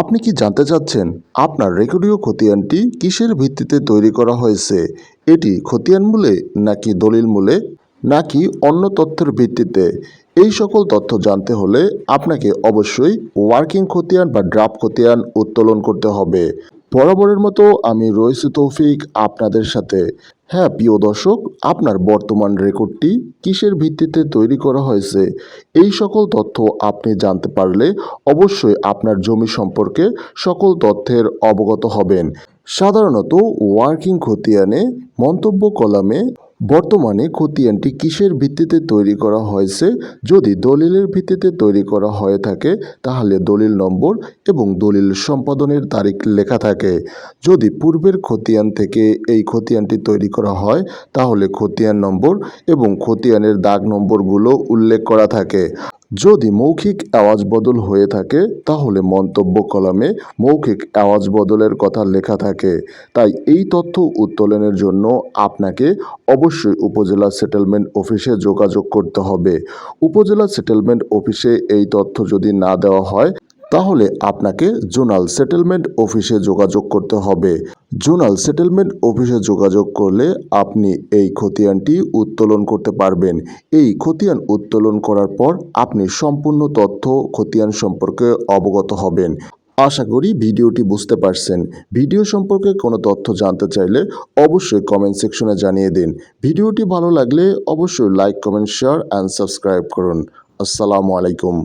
আপনি কি জানতে চাচ্ছেন আপনার রেকর্ডীয় খতিয়ানটি কিসের ভিত্তিতে তৈরি করা হয়েছে? এটি খতিয়ান মূলে নাকি দলিল মূলে? নাকি অন্য তথ্যের ভিত্তিতে? এই সকল তথ্য জানতে হলে আপনাকে অবশ্যই ওয়ার্কিং খতিয়ান বা ড্রাফট খতিয়ান উত্তোলন করতে হবে। বরাবরের মতো আমি রয়েছি তৌফিক আপনাদের সাথে। হ্যাঁ প্রিয় দর্শক, আপনার বর্তমান রেকর্ডটি কিসের ভিত্তিতে তৈরি করা হয়েছে? এই সকল তথ্য আপনি জানতে পারলে অবশ্যই আপনার জমি সম্পর্কে সকল তথ্যের অবগত হবেন। সাধারণত ওয়ার্কিং খতিয়ানে মন্তব্য কলামে বর্তমানে খতিয়ানটি কিসের ভিত্তিতে তৈরি করা হয়েছে? যদি দলিলের ভিত্তিতে তৈরি করা হয়ে থাকে, তাহলে দলিল নম্বর এবং দলিল সম্পাদনের তারিখ লেখা থাকে। যদি পূর্বের খতিয়ান থেকে এই খতিয়ানটি তৈরি করা হয়, তাহলে খতিয়ান নম্বর এবং খতিয়ানের দাগ নম্বরগুলো উল্লেখ করা থাকে। যদি মৌখিক আওয়াজ বদল হয়ে থাকে, তাহলে মন্তব্য কলামে মৌখিক আওয়াজ বদলের কথা লেখা থাকে। তাই এই তথ্য উত্তোলনের জন্য আপনাকে অবশ্যই উপজেলা সেটেলমেন্ট অফিসে যোগাযোগ করতে হবে। উপজেলা সেটেলমেন্ট অফিসে এই তথ্য যদি না দেওয়া হয় তাহলে আপনাকে জোনাল সেটেলমেন্ট অফিসে যোগাযোগ করতে হবে। জোনাল সেটেলমেন্ট অফিসে যোগাযোগ করলে আপনি এই খতিয়ানটি উত্তোলন করতে পারবেন। এই খতিয়ান উত্তোলন করার পর আপনি সম্পূর্ণ তথ্য খতিয়ান সম্পর্কে অবগত হবেন। আশা করি ভিডিওটি বুঝতে পারছেন। ভিডিও সম্পর্কে কোনো তথ্য জানতে চাইলে অবশ্যই কমেন্ট সেকশনে জানিয়ে দিন। ভিডিওটি ভালো লাগলে অবশ্যই like comment share and subscribe করুন। আসসালামু আলাইকুম।